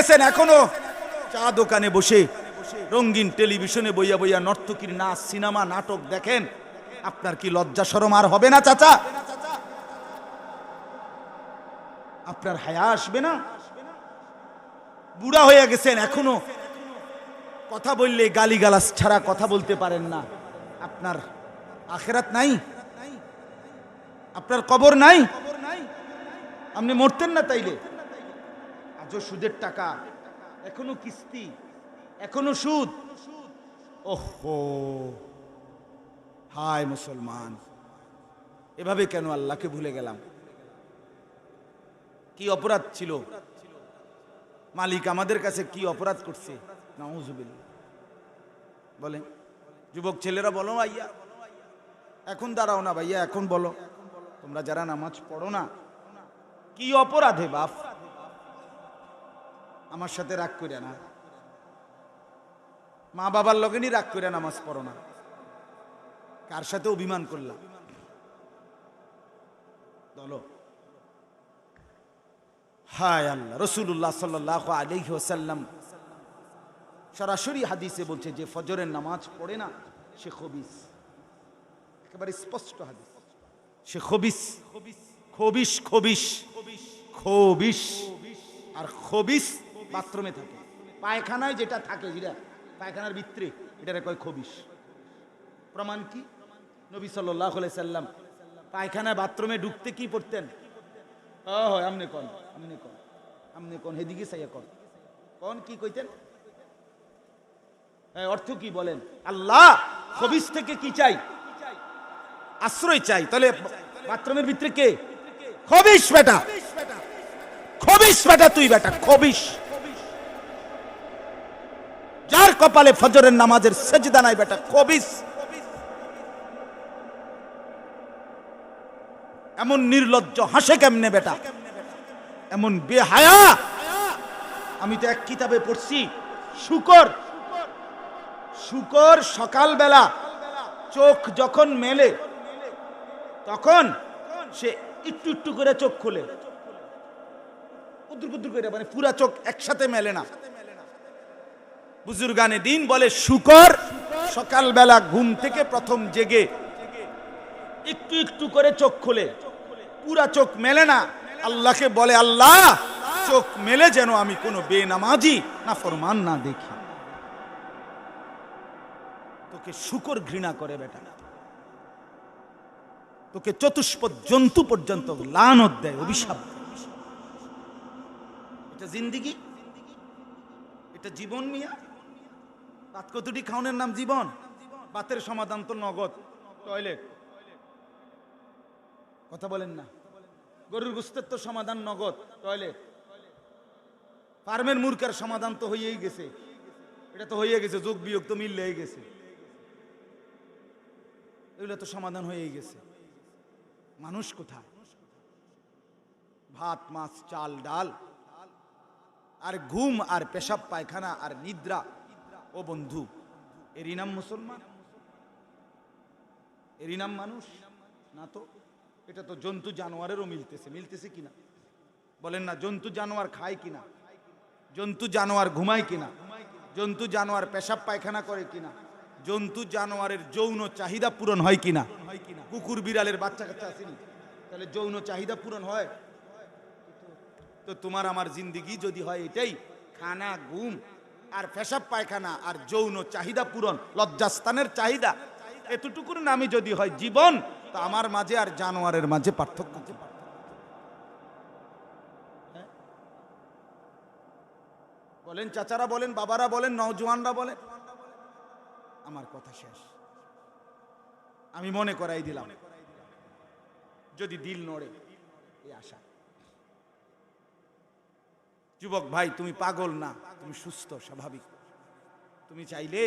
গেছেন এখনও? চা দোকানে বসে, রঙিন টেলিভিশনে বইয়া বইয়া নর্তকীর নাচ, সিনেমা, নাটক দেখেন। আপনার কি লজ্জা শরম আর হবে না, চাচা? আপনার হায়া আসবে না? বুড়া হয়ে গেছেন এখনও। কথা বললে গালিগালাজ ছাড়া কথা বলতে পারেন না। আপনার আখেরাত নাই? আপনার কবর নাই? আপনি মরতেন না তাইলে? আজও সুদের টাকা, এখনও কিস্তি, এখনও সুদ। ওহো! হায় মুসলমান, এভাবে কেন আল্লাহকে ভুলে গেলাম? কি অপরাধ ছিল? মালিক আমাদের কাছে কি অপরাধ করছে? বলেন, যুবক ছেলেরা বলো ভাইয়া। এখন দাঁড়াও না ভাইয়া, এখন বলো। তোমরা যারা নামাজ পড়ো না, কি অপরাধে বাপ? আমার সাথে রাগ করে না। মা বাবার লগেনই রাগ করে নামাজ পড়ো না। কার সাথে অভিমান করলাম? বলো। হায় আল্লাহ রসুল্লাহ সাল্লাহ আলহি ওসাল্লাম সরাসরি হাদিসে বলছে, যে ফজরের নামাজ পড়ে না, সে খবিস। একেবারে স্পষ্ট হাদিস। সে খবিস। খবিস খবিস খবিস। খবিস। আর খবিস বাথরুমে থাকে। পায়খানায় যেটা থাকে যেটা পায়খানার ভিতরে এটা কয় খবিস প্রমাণ কি? নবী সাল্লাহ সাল্লাম পায়খানায় বাথরুমে ঢুকতে কি পড়তেন? ও হয় আমনে কন আমনে কন আমনে কন হেদিকে সাইয়া কন। কন কি কইতেন? হ্যাঁ, অর্থ কি বলেন? আল্লাহ খবিস থেকে কি চাই? আশ্রয় চাই। তাহলে বাথরুমের ভিতরে কে? খবিস বেটা। খবিস বেটা তুই বেটা খবিস যার কপালে ফজরের নামাজের সেজদা নাই বেটা খবিস এমন নির্লজ্জ, হাসে কেমনে বেটা? এমন বেহায়া। আমি তো এক কিতাবে পড়ছি, শুকর। শুকর সকালবেলা চোখ যখন মেলে, তখন সে একটু একটু করে চোখ খুলে। কুদ্দুর কুদ্দুর করে মানে পুরা চোখ একসাথে মেলে না। বুজুর্গানে দিন বলে শুকর, সকালবেলা ঘুম থেকে প্রথম জেগে। একটু একটু করে চোখ খুলে। পুরা চোখ মেলে না। আল্লাহকে বলে, আল্লাহ, চোখ মেলে যেন আমি কোনো বেনামাজি না ফরমান না দেখি। তোকে শুকর ঘৃণা করে বেটা। তোকে চতুষ্পদ জন্তু পর্যন্ত লানত দেয়, অভিশাপ এটা জিন্দিগি? এটা জীবন মিয়া? রাত কতটি খাওনের নাম জীবন, বাতের সমাধান তো নগদ, টয়লেট। কথা বলেন না। গরুর গুস্তের তো সমাধান নগদ, টয়লেট। ফার্মের মূর্খার সমাধান তো হয়েই গেছে। এটা তো হয়ে গেছে, যোগ বিয়োগ তো মিললেই গেছে। এগুলো তো সমাধান হয়েই গেছে। মানুষ কোথায়? ভাত, মাছ, চাল, ডাল। আর ঘুম, আর পেশাব, পায়খানা, আর নিদ্রা। ও বন্ধু, এরই নাম মুসলমান? এরই নাম মানুষ? না তো, এটা তো জন্তু জানোয়ারেরও মিলতেছে মিলতেছে কিনা? বলেন না, জন্তু জানোয়ার খায় কিনা? জন্তু জানোয়ার ঘুমায় কিনা? জন্তু জানোয়ার পেশাব পায়খানা করে কিনা? জন্তু জানোয়ারের যৌন চাহিদা পূরণ হয় কিনা? কুকুর বিড়ালের বাচ্চা কাচ্চা আসেনি তাহলে যৌন চাহিদা পূরণ হয়? তো তোমার আমার জিন্দিগি যদি হয় এটাই, খানা, ঘুম আর পেশাব পায়খানা আর যৌন চাহিদা পূরণ, লজ্জাস্থানের চাহিদা, এতটুকুর নামই যদি হয় জীবন, তো আমার মাঝে আর জানোয়ারের মাঝে পার্থক্য? হ্যাঁ? বলেন চাচারা বলেন, বাবারা বলেন, নওজোয়ানরা বলেন, আমার কথা শেষ আমি মনে করাই দিলাম, যদি দিল নড়ে, এই আশা যুবক ভাই, তুমি পাগল না, তুমি সুস্থ, স্বাভাবিক। তুমি চাইলে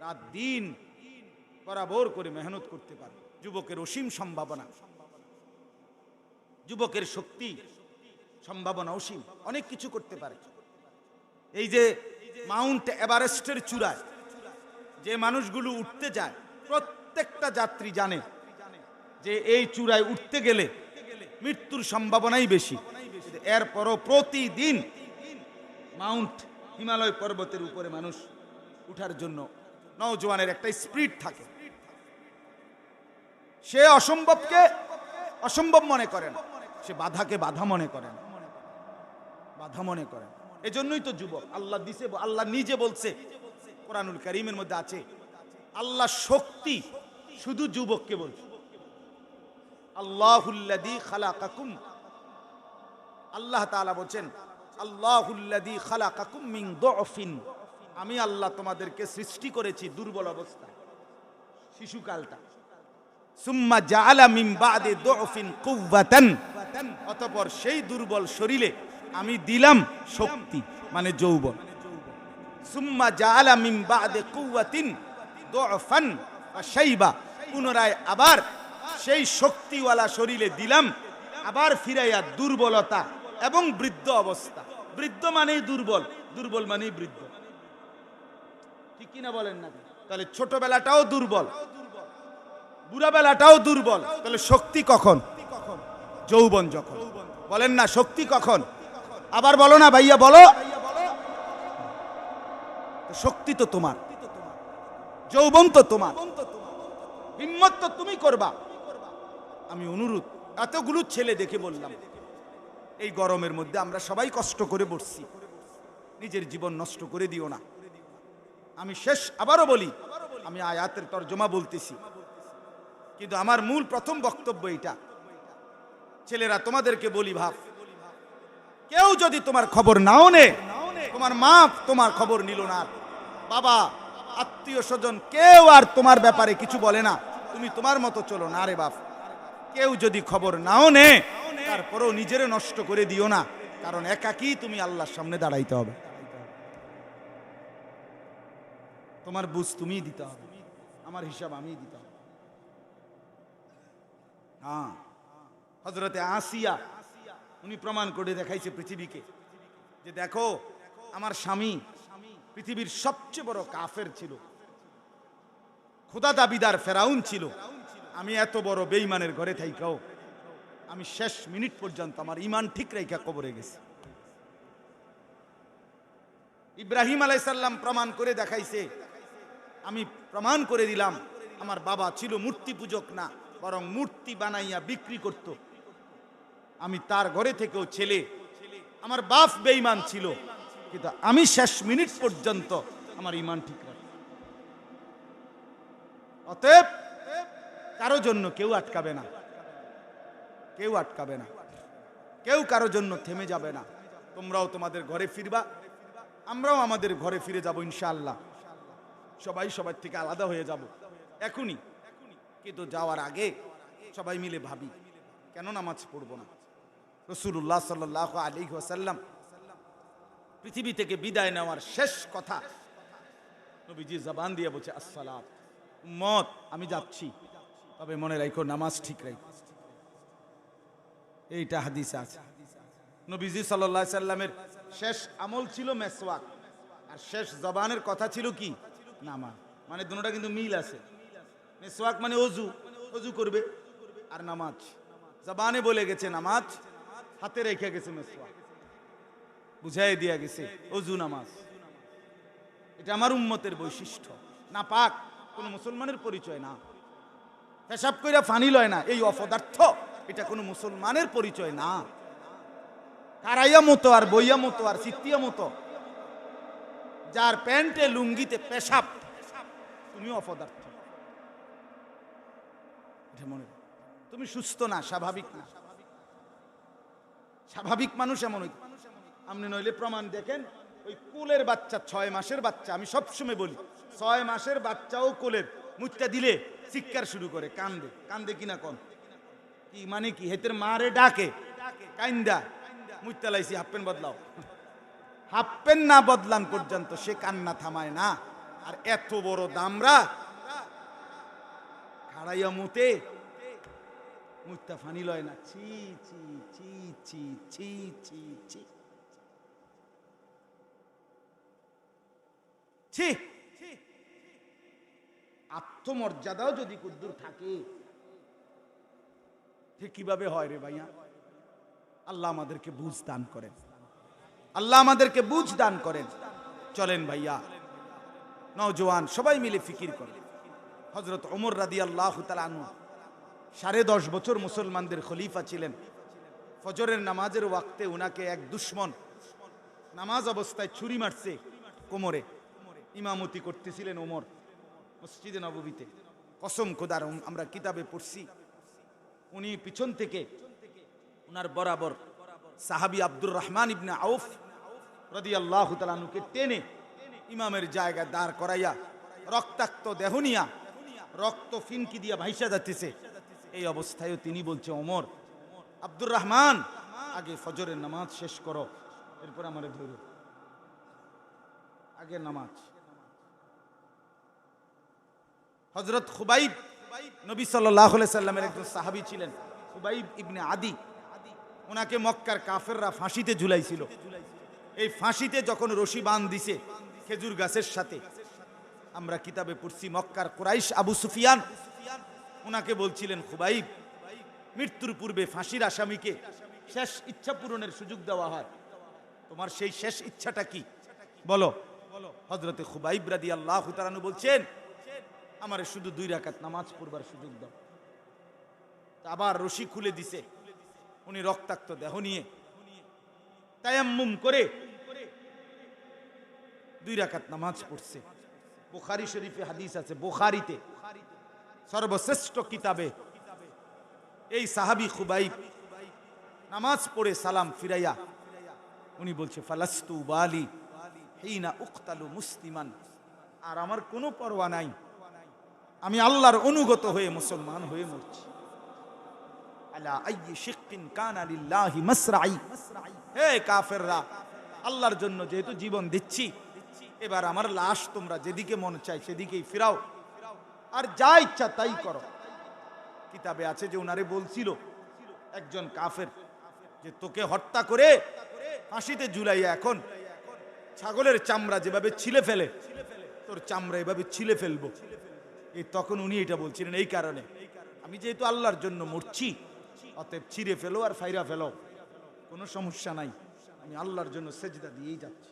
রাত দিন বরাবর করে মেহনত করতে পারো। যুবকের অসীম সম্ভাবনা। যুবকের শক্তি, সম্ভাবনা অসীম, অনেক কিছু করতে পারে। এই যে মাউন্ট এভারেস্টের চূড়ায় যে মানুষগুলো উঠতে যায়, প্রত্যেকটা যাত্রী জানে যে এই চূড়ায় উঠতে গেলে মৃত্যুর সম্ভাবনাই বেশি। এরপরও প্রতিদিন মাউন্ট হিমালয় পর্বতের উপরে মানুষ উঠার জন্য নওজোয়ানের একটা স্পিড থাকে। সে অসম্ভবকে অসম্ভব মনে করেন। সে বাধাকে বাধা মনে করেন। বাধা মনে করেন। এজন্যই তো যুবক, আল্লাহ দিছে, আল্লাহ নিজে বলছে। কোরআনুল করিমের মধ্যে আছে, আল্লাহ শক্তি শুধু যুবককে বলছে। আল্লাহুল্লাদি খালাকাকুম আল্লাহ তাআলা বলছেন আল্লাহুল্লাদি খালাকাকুম মিন দুফিন। আমি আল্লাহ তোমাদেরকে সৃষ্টি করেছি দুর্বল অবস্থায়, শিশুকালটা। সুম্মা জাআলা মিন বাদে দুফিন কুওয়াতান। অতঃপর সেই দুর্বল শরীরে আমি দিলাম শক্তি মানে যৌবন। সুম্মা জাআলা মিন বাদে কুওয়াতিন দুফান শাইবা। পুনরায় আবার সেই শক্তিওয়ালা শরীরে দিলাম, আবার ফিরাইয়া দুর্বলতা এবং বৃদ্ধ অবস্থা। বৃদ্ধ মানেই দুর্বল। দুর্বল মানেই বৃদ্ধ। ঠিক কিনা বলেন না? তাহলে ছোটবেলাটাও দুর্বল। বুড়া বেলাটাও দুর্বল। তাহলে শক্তি কখন? যৌবন যখন। বলেন না, শক্তি কখন? আবার বলো না ভাইয়া, বলো। শক্তি তো তোমার। যৌবন তো তোমার। হিম্মত তো তুমি করবা। আমি অনুরোধ, এতগুলো ছেলে দেখে বললাম। এই গরমের মধ্যে আমরা সবাই কষ্ট করে বসছি নিজের জীবন নষ্ট করে দিও না। আমি শেষ আবারও বলি, আমি আয়াতের তর্জমা বলতেছি। কিন্তু আমার মূল প্রথম বক্তব্য এটা ছেলেরা, তোমাদেরকে বলি ভাব, কেউ যদি তোমার খবর নাও নে, তোমার মা তোমার খবর নিল না। বাবা, আত্মীয় স্বজন, কেউ আর তোমার ব্যাপারে কিছু বলে না। তুমি তোমার মতো চলো না রে বাপ। কেউ যদি খবর নাও নে তারপরেও নিজের নষ্ট করে দিও না, কারণ একাকি তুমি আল্লাহর সামনে দাঁড়াইতে হবে। তোমার বুঝ তুমিই দিতে হবে, আমার হিসাব আমিই দিতে হবে। হ্যাঁ হজরতে আসিয়া, উনি প্রমাণ করে দেখাইছে পৃথিবীকে, যে দেখো, আমার স্বামী পৃথিবীর সবচেয়ে বড় কাফের ছিল। খোদা দাবিদার ফেরাউন ছিল। আমি এত বড় বেইমানের ঘরে থাইকাও আমি শেষ মিনিট পর্যন্ত আমার ইমান ঠিক রেখা কবরে গেছি। ইব্রাহিম আলাইসাল্লাম প্রমাণ করে দেখাইছে। আমি প্রমাণ করে দিলাম, আমার বাবা ছিল মূর্তি পূজক না, বরং মূর্তি বানাইয়া বিক্রি করত। আমি তার ঘরে থেকেও ছেলে, আমার বাপ বেঈমান ছিল, কিন্তু আমি শেষ মিনিট পর্যন্ত আমার ইমান ঠিক রাখি। অতএব কারও জন্য কেউ আটকাবে না। কেউ আটকাবে না। কেউ কারও জন্য থেমে যাবে না। তোমরাও তোমাদের ঘরে ফিরবা। আমরাও আমাদের ঘরে ফিরে যাব ইনশাআল্লাহ। সবাই সবার থেকে আলাদা হয়ে যাব। এখনই। কিন্তু যাওয়ার আগে সবাই মিলে ভাবি, কেন নামাজ পড়ব না? রসুল্লাহ সাল্লাহ আলী ওয়াসাল্লাম পৃথিবী থেকে বিদায় নেওয়ার শেষ কথা নবীজি জবান দিয়ে বলছে, আসসালাম। মত আমি যাচ্ছি। তবে মনে রাখো, নামাজ ঠিক রাখো এইটা হাদিস আছে। নবীজি সাল্লাহ সাল্লামের শেষ আমল ছিল মেসওয়াক। আর শেষ জবানের কথা ছিল কি? নামাজ। মানে দুটোটা কিন্তু মিল আছে। মেসওয়াক মানে অজু। অজু করবে আর নামাজ। জবানে বলে গেছে নামাজ, হাতে রেখে গেছে মেসওয়াক। বুঝাই দিয়া গেছে, অজু নামাজ। এটা আমার উম্মতের বৈশিষ্ট্য। না পাক, কোন মুসলমানের পরিচয় না। পেশাব কইরা ফানি লয় না, এই অপদার্থ। এটা কোনো মুসলমানের পরিচয় না। কারাইয়া মতো আর বইয়া মতো আর সিত্তিয়া মতো। যার প্যান্টে লুঙ্গিতে পেশাব তুমি অপদার্থ। তুমি সুস্থ না, স্বাভাবিক না। স্বাভাবিক মানুষ এমন হইতে আপনি নইলে প্রমাণ দেখেন, ওই কুলের বাচ্চা, ছয় মাসের বাচ্চা, আমি সবসময় বলি, ছয় মাসের বাচ্চাও কোলের। মুচটা দিলে চিৎকার শুরু করে, কান্দে। কান্দে কিনা কন? কি মানে কি? হেতের মারে ডাকে। কাইন্দা। মুচটা লাইছি হাফ বদলাও। হাফ না বদলান পর্যন্ত সে কান্না থামায় না। আর এত বড় দামরা। খাড়াইয়া মুতে। মুত্তা ফানি লয় না। ছি ছি ছি ছি ছি ছি ছি। ছি। আত্মমর্যাদাও যদি কুদ্দুর থাকে ঠিক কীভাবে হয় রে ভাইয়া? আল্লাহ আমাদেরকে বুঝ দান করেন। আল্লাহ আমাদেরকে বুঝ দান করেন। চলেন ভাইয়া। নওজোয়ান, সবাই মিলে ফিকির করে হজরত ওমর রাদি আল্লাহ আনু সাড়ে দশ বছর মুসলমানদের খলিফা ছিলেন। ফজরের নামাজের ওয়াক্তে উনাকে এক দুশ্মন নামাজ অবস্থায় ছুরি মারছে কোমরে। ইমামতি করতেছিলেন ওমর। মসজিদে নববীতে। কসম খোদার, আমরা কিতাবে পড়ছি। উনি পিছন থেকে উনার বরাবর সাহাবি আব্দুর রহমান ইবনে আউফ রদি আল্লাহ টেনে ইমামের জায়গা দাঁড় করাইয়া রক্তাক্ত দেহনিয়া রক্ত ফিনকি দিয়া ভাইসা যাচ্ছে এই অবস্থায়ও তিনি বলছে, ওমর, আব্দুর রহমান, আগে ফজরের নামাজ শেষ করো, এরপর আমার ধরো। আগে নামাজ। হজরত খুবাইব নবী সাল্লাহ সাল্লামের একজন সাহাবি ছিলেন খুবাইব ইবনে আদি। ওনাকে মক্কার কাফেররা ফাঁসিতে ঝুলাইছিল। এই ফাঁসিতে যখন রশি বান দিছে খেজুর গাছের সাথে, আমরা কিতাবে পড়ছি মক্কার কুরাইশ আবু সুফিয়ান। ওনাকে বলছিলেন খুবাইব মৃত্যুর পূর্বে ফাঁসির আসামিকে শেষ ইচ্ছা পূরণের সুযোগ দেওয়া হয়। তোমার সেই শেষ ইচ্ছাটা কি? বলো। হজরতে খুবাইব রাদি আল্লাহ বলছেন আমার শুধু দুই রাকাত নামাজ পড়বার সুযোগ দাও। আবার রশি খুলে দিছে। উনি রক্তাক্ত দেহ নিয়ে তায়াম্মুম করে দুই রাকাত নামাজ পড়ছে। বুখারি শরীফে হাদিস আছে, বুখারিতে সর্বশ্রেষ্ঠ কিতাবে এই সাহাবি খুবাইব নামাজ পড়ে সালাম ফিরাইয়া উনি বলছে, ফালাস্তু বালি হিনা উক্তালু মুসলিমান। আর আমার কোনো পরোয়া নাই। আমি আল্লাহর অনুগত হয়ে মুসলমান হয়ে মরছি। আল্লাহর জন্য যেহেতু জীবন দিচ্ছি, এবার আমার লাশ তোমরা যেদিকে মন চায় সেদিকেই ফিরাও। আর যা ইচ্ছা তাই করো। কিতাবে আছে যে ওনারে বলছিল একজন কাফের যে, তোকে হত্যা করে ফাঁসিতে ঝুলাইয়া এখন ছাগলের চামড়া যেভাবে ছিলে ফেলে, তোর চামড়া এভাবে ছিলে ফেলব। এই তখন উনি এটা বলছিলেন, এই কারণে আমি যেহেতু আল্লাহর জন্য মরছি, অতএব ছিঁড়ে ফেলো আর ফাইরা ফেলো। কোনো সমস্যা নাই, আমি আল্লাহর জন্য সেজদা দিয়েই যাচ্ছি।